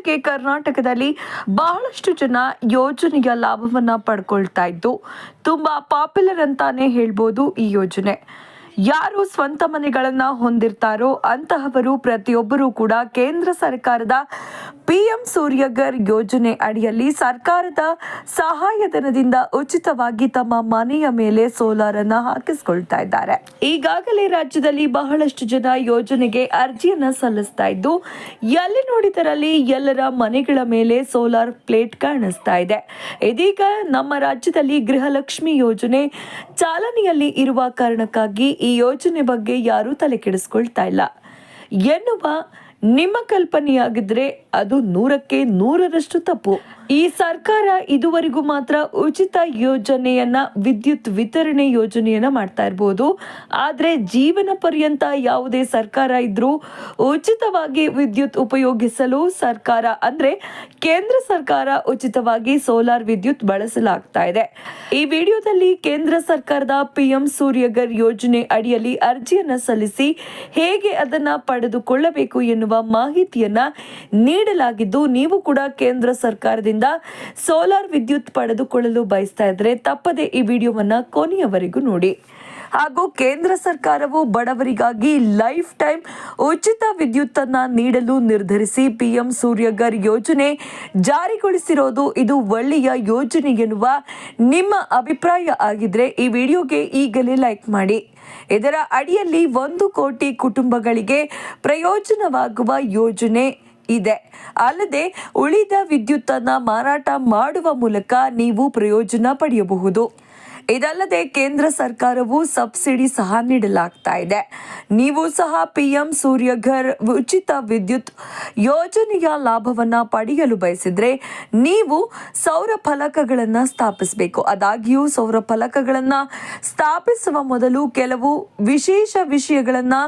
ಇತ್ತೀಚೆಗೆ ಕರ್ನಾಟಕದಲ್ಲಿ ಬಹಳಷ್ಟು ಜನ ಯೋಜನೆಯ ಲಾಭವನ್ನ ಪಡ್ಕೊಳ್ತಾ ಇದ್ದು ತುಂಬಾ ಪಾಪ್ಯುಲರ್ ಅಂತಾನೆ ಹೇಳ್ಬೋದು ಈ ಯೋಜನೆ. ಯಾರು ಸ್ವಂತ ಮನೆಗಳನ್ನು ಹೊಂದಿರ್ತಾರೋ ಅಂತಹವರು ಪ್ರತಿಯೊಬ್ಬರೂ ಕೂಡ ಕೇಂದ್ರ ಸರ್ಕಾರದ ಪಿಎಂ ಸೂರ್ಯಗರ್ ಯೋಜನೆ ಅಡಿಯಲ್ಲಿ ಸರ್ಕಾರದ ಸಹಾಯಧನದಿಂದ ಉಚಿತವಾಗಿ ತಮ್ಮ ಮನೆಯ ಮೇಲೆ ಸೋಲಾರ್ ಅನ್ನ ಹಾಕಿಸ್ಕೊಳ್ತಾ ಇದ್ದಾರೆ. ಈಗಾಗಲೇ ರಾಜ್ಯದಲ್ಲಿ ಬಹಳಷ್ಟು ಜನ ಯೋಜನೆಗೆ ಅರ್ಜಿಯನ್ನ ಸಲ್ಲಿಸ್ತಾ ಇದ್ದು, ಎಲ್ಲಿ ನೋಡಿದರಲ್ಲಿ ಎಲ್ಲರ ಮನೆಗಳ ಮೇಲೆ ಸೋಲಾರ್ ಪ್ಲೇಟ್ ಕಾಣಿಸ್ತಾ ಇದೆ. ಇದೀಗ ನಮ್ಮ ರಾಜ್ಯದಲ್ಲಿ ಗೃಹಲಕ್ಷ್ಮಿ ಯೋಜನೆ ಚಾಲನೆಯಲ್ಲಿ ಇರುವ ಕಾರಣಕ್ಕಾಗಿ ಯೋಜನೆ ಬಗ್ಗೆ ಯಾರೂ ತಲೆ ಕೆಡಿಸ್ಕೊಳ್ತಾ ಇಲ್ಲ. ಎನ್ನುವ ನಿಮ್ಮ ಕಲ್ಪನೆಯಾಗಿದ್ರೆ ಅದು ನೂರಕ್ಕೆ ನೂರರಷ್ಟು ತಪ್ಪು. ಈ ಸರ್ಕಾರ ಇದುವರೆಗೂ ಮಾತ್ರ ಉಚಿತ ಯೋಜನೆಯನ್ನ, ವಿದ್ಯುತ್ ವಿತರಣೆ ಯೋಜನೆಯನ್ನ ಮಾಡ್ತಾ ಇರಬಹುದು ಆದ್ರೆ ಜೀವನ ಪರ್ಯಂತ ಯಾವುದೇ ಸರ್ಕಾರ ಇದ್ರೂ ಉಚಿತವಾಗಿ ವಿದ್ಯುತ್ ಉಪಯೋಗಿಸಲು ಸರ್ಕಾರ, ಅಂದ್ರೆ ಕೇಂದ್ರ ಸರ್ಕಾರ ಉಚಿತವಾಗಿ ಸೋಲಾರ್ ವಿದ್ಯುತ್ ಬಳಸಲಾಗ್ತಾ ಇದೆ. ಈ ವಿಡಿಯೋದಲ್ಲಿ ಕೇಂದ್ರ ಸರ್ಕಾರದ ಪಿಎಂ ಸೂರ್ಯಗರ್ ಯೋಜನೆ ಅಡಿಯಲ್ಲಿ ಅರ್ಜಿಯನ್ನ ಸಲ್ಲಿಸಿ ಹೇಗೆ ಅದನ್ನ ಪಡೆದುಕೊಳ್ಳಬೇಕು ಎನ್ನುವ ಮಾಹಿತಿಯನ್ನ ನೀಡಲಾಗಿದ್ದು ನೀವು ಕೂಡ ಕೇಂದ್ರ ಸರ್ಕಾರದಿಂದ ಸೋಲಾರ್ ವಿದ್ಯುತ್ ಪಡೆದುಕೊಳ್ಳಲು ಬಯಸ್ತಾ ಇದ್ರೆ ತಪ್ಪದೆ ಈ ವಿಡಿಯೋವನ್ನ ಕೊನೆಯವರೆಗೂ ನೋಡಿ. ಹಾಗೂ ಕೇಂದ್ರ ಸರ್ಕಾರವು ಬಡವರಿಗಾಗಿ ಲೈಫ್ ಟೈಮ್ ಉಚಿತ ವಿದ್ಯುತ್ತನ್ನ ನೀಡಲು ನಿರ್ಧರಿಸಿ ಪಿಎಂ ಸೂರ್ಯಗರ್ ಯೋಜನೆ ಜಾರಿಗೊಳಿಸಿರೋದು ಇದು ಒಳ್ಳೆಯ ಯೋಜನೆ ಎನ್ನುವ ನಿಮ್ಮ ಅಭಿಪ್ರಾಯ ಆಗಿದ್ರೆ ಈ ವಿಡಿಯೋಗೆ ಈಗಲೇ ಲೈಕ್ ಮಾಡಿ. ಇದರ ಅಡಿಯಲ್ಲಿ ಒಂದು ಕೋಟಿ ಕುಟುಂಬಗಳಿಗೆ ಪ್ರಯೋಜನವಾಗುವ ಯೋಜನೆ ಇದೆ. ಅಲ್ಲದೆ ಉಳಿದ ವಿದ್ಯುತ್ತನ್ನು ಮಾರಾಟ ಮಾಡುವ ಮೂಲಕ ನೀವು ಪ್ರಯೋಜನ ಪಡೆಯಬಹುದು. ಇದಲ್ಲದೆ ಕೇಂದ್ರ ಸರ್ಕಾರವು ಸಬ್ಸಿಡಿ ಸಹ ನೀಡಲಾಗ್ತಾ ಇದೆ. ನೀವು ಸಹ ಪಿಎಂ ಸೂರ್ಯಘರ್ ಉಚಿತ ವಿದ್ಯುತ್ ಯೋಜನೆಯ ಲಾಭವನ್ನ ಪಡೆಯಲು ಬಯಸಿದ್ರೆ ನೀವು ಸೌರ ಫಲಕಗಳನ್ನು ಸ್ಥಾಪಿಸಬೇಕು. ಆದಾಗ್ಯೂ ಸೌರ ಫಲಕಗಳನ್ನು ಸ್ಥಾಪಿಸುವ ಮೊದಲು ಕೆಲವು ವಿಶೇಷ ವಿಷಯಗಳನ್ನು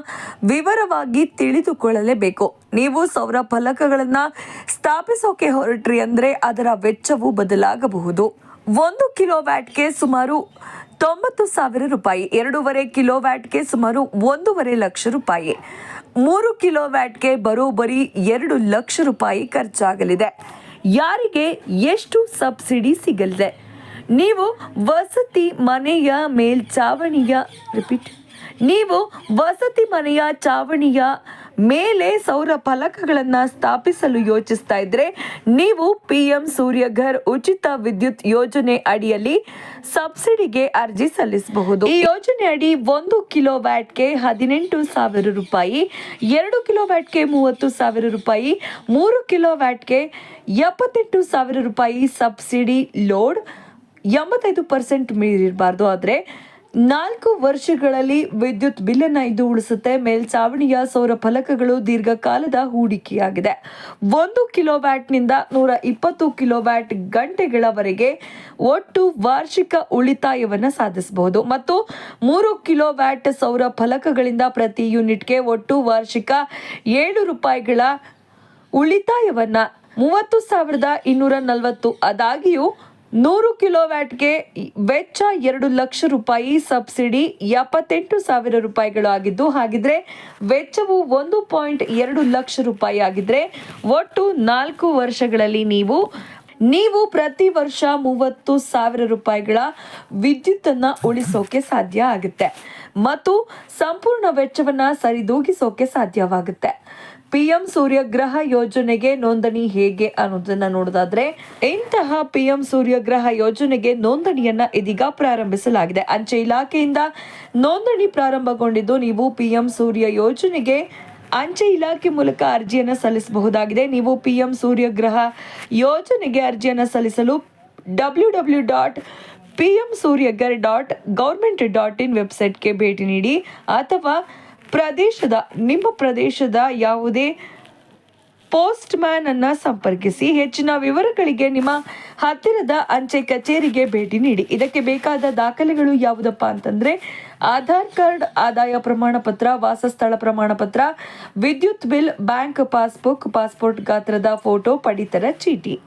ವಿವರವಾಗಿ ತಿಳಿದುಕೊಳ್ಳಲೇಬೇಕು. ನೀವು ಸೌರ ಫಲಕಗಳನ್ನು ಸ್ಥಾಪಿಸೋಕೆ ಹೊರಟ್ರಿ ಅಂದ್ರೆ ಅದರ ವೆಚ್ಚವು ಬದಲಾಗಬಹುದು. ಒಂದು ಕಿಲೋ ವ್ಯಾಟ್ಗೆ ಸುಮಾರು ತೊಂಬತ್ತು ಸಾವಿರ ರೂಪಾಯಿ, ಎರಡೂವರೆ ಕಿಲೋ ವ್ಯಾಟ್ಗೆ ಸುಮಾರು ಒಂದೂವರೆ ಲಕ್ಷ ರೂಪಾಯಿ. ಮೂರು ಕಿಲೋ ವ್ಯಾಟ್ಗೆ ಬರೋಬ್ಬರಿ ಎರಡು ಲಕ್ಷ ರೂಪಾಯಿ ಖರ್ಚಾಗಲಿದೆ. ಯಾರಿಗೆ ಎಷ್ಟು ಸಬ್ಸಿಡಿ ಸಿಗಲಿದೆ? ನೀವು ವಸತಿ ಮನೆಯ ಮೇಲ್ಚಾವಣಿಯ ರಿಪೀಟ್ ನೀವು ವಸತಿ ಮನೆಯ ಚಾವಣಿಯ ಮೇಲೆ ಸೌರ ಫಲಕಗಳನ್ನು ಸ್ಥಾಪಿಸಲು ಯೋಚಿಸ್ತಾ ಇದ್ರೆ ನೀವು ಪಿ ಎಂ ಸೂರ್ಯಘರ್ ಉಚಿತ ವಿದ್ಯುತ್ ಯೋಜನೆ ಅಡಿಯಲ್ಲಿ ಸಬ್ಸಿಡಿಗೆ ಅರ್ಜಿ ಸಲ್ಲಿಸಬಹುದು. ಈ ಯೋಜನೆ ಅಡಿ ಒಂದು ಕಿಲೋ ವ್ಯಾಟ್ಗೆ ಹದಿನೆಂಟು ಸಾವಿರ ರೂಪಾಯಿ, ಎರಡು ಕಿಲೋ ವ್ಯಾಟ್ಗೆ ಮೂವತ್ತು ಸಾವಿರ ರೂಪಾಯಿ, ಮೂರು ಕಿಲೋ ವ್ಯಾಟ್ಗೆ ಎಪ್ಪತ್ತೆಂಟು ಸಾವಿರ ರೂಪಾಯಿ ಸಬ್ಸಿಡಿ ಲೋಡ್ ಎಂಬತ್ತೈದು ಪರ್ಸೆಂಟ್ ಮೀರಿರಬಾರ್ದು. ಆದರೆ ನಾಲ್ಕು ವರ್ಷಗಳಲ್ಲಿ ವಿದ್ಯುತ್ ಬಿಲ್ಲನ್ನು ಇದು ಉಳಿಸುತ್ತೆ. ಮೇಲ್ಚಾವಣಿಯ ಸೌರ ಫಲಕಗಳು ದೀರ್ಘಕಾಲದ ಹೂಡಿಕೆಯಾಗಿದೆ. ಒಂದು ಕಿಲೋವ್ಯಾಟ್ನಿಂದ ನೂರ ಇಪ್ಪತ್ತು ಕಿಲೋವ್ಯಾಟ್ ಗಂಟೆಗಳವರೆಗೆ ಒಟ್ಟು ವಾರ್ಷಿಕ ಉಳಿತಾಯವನ್ನು ಸಾಧಿಸಬಹುದು. ಮತ್ತು ಮೂರು ಕಿಲೋವ್ಯಾಟ್ ಸೌರ ಫಲಕಗಳಿಂದ ಪ್ರತಿ ಯೂನಿಟ್ಗೆ ಒಟ್ಟು ವಾರ್ಷಿಕ ಏಳು ರೂಪಾಯಿಗಳ ಉಳಿತಾಯವನ್ನು ಮೂವತ್ತು ಸಾವಿರದ ಇನ್ನೂರ ನಲವತ್ತು ಆದಾಗಿಯೂ ನೂರು ಕಿಲೋವ್ಯಾಟ್ಗೆ ವೆಚ್ಚ ಎರಡು ಲಕ್ಷ ರೂಪಾಯಿ ಸಬ್ಸಿಡಿ, ಎಪ್ಪತ್ತೆಂಟು ಸಾವಿರ ರೂಪಾಯಿಗಳು ಆಗಿದ್ದು, ಹಾಗಿದ್ರೆ ವೆಚ್ಚವು ಒಂದು ಪಾಯಿಂಟ್ ಎರಡು ಲಕ್ಷ ರೂಪಾಯಿ ಆಗಿದ್ರೆ ಒಟ್ಟು ನಾಲ್ಕು ವರ್ಷಗಳಲ್ಲಿ ನೀವು ನೀವು ಪ್ರತಿ ವರ್ಷ ಮೂವತ್ತು ಸಾವಿರ ರೂಪಾಯಿಗಳ ವಿದ್ಯುತ್ತನ್ನು ಉಳಿಸೋಕೆ ಸಾಧ್ಯ ಆಗುತ್ತೆ. ಮತ್ತು ಸಂಪೂರ್ಣ ವೆಚ್ಚವನ್ನ ಸರಿದೂಗಿಸೋಕೆ ಸಾಧ್ಯವಾಗುತ್ತೆ. ಪಿ ಎಂ ಸೂರ್ಯಗ್ರಹ ಯೋಜನೆಗೆ ನೋಂದಣಿ ಹೇಗೆ ಅನ್ನೋದನ್ನ ನೋಡೋದಾದ್ರೆ, ಇಂತಹ ಪಿ ಎಂ ಸೂರ್ಯಗ್ರಹ ಯೋಜನೆಗೆ ನೋಂದಣಿಯನ್ನ ಇದೀಗ ಪ್ರಾರಂಭಿಸಲಾಗಿದೆ. ಅಂಚೆ ಇಲಾಖೆಯಿಂದ ನೋಂದಣಿ ಪ್ರಾರಂಭಗೊಂಡಿದ್ದು ನೀವು ಪಿ ಎಂ ಸೂರ್ಯ ಯೋಜನೆಗೆ ಅಂಚೆ ಇಲಾಖೆ ಮೂಲಕ ಅರ್ಜಿಯನ್ನು ಸಲ್ಲಿಸಬಹುದಾಗಿದೆ. ನೀವು ಪಿ ಎಂ ಸೂರ್ಯಗ್ರಹ ಯೋಜನೆಗೆ ಅರ್ಜಿಯನ್ನು ಸಲ್ಲಿಸಲು W W dot P M Suryaghar dot government dot in ವೆಬ್ಸೈಟ್ಗೆ ಭೇಟಿ ನೀಡಿ ಅಥವಾ ಪ್ರದೇಶದ, ನಿಮ್ಮ ಪ್ರದೇಶದ ಯಾವುದೇ ಪೋಸ್ಟ್ ಮ್ಯಾನ್ ಅನ್ನ ಸಂಪರ್ಕಿಸಿ ಹೆಚ್ಚಿನ ವಿವರಗಳಿಗೆ ನಿಮ್ಮ ಹತ್ತಿರದ ಅಂಚೆ ಕಚೇರಿಗೆ ಭೇಟಿ ನೀಡಿ. ಇದಕ್ಕೆ ಬೇಕಾದ ದಾಖಲೆಗಳು ಯಾವುದಪ್ಪ ಅಂತಂದ್ರೆ, ಆಧಾರ್ ಕಾರ್ಡ್, ಆದಾಯ ಪ್ರಮಾಣ ಪತ್ರ ವಾಸಸ್ಥಳ ಪ್ರಮಾಣ ಪತ್ರ ವಿದ್ಯುತ್ ಬಿಲ್, ಬ್ಯಾಂಕ್ ಪಾಸ್ಬುಕ್, ಪಾಸ್ಪೋರ್ಟ್ ಗಾತ್ರದ ಫೋಟೋ, ಪಡಿತರ ಚೀಟಿ.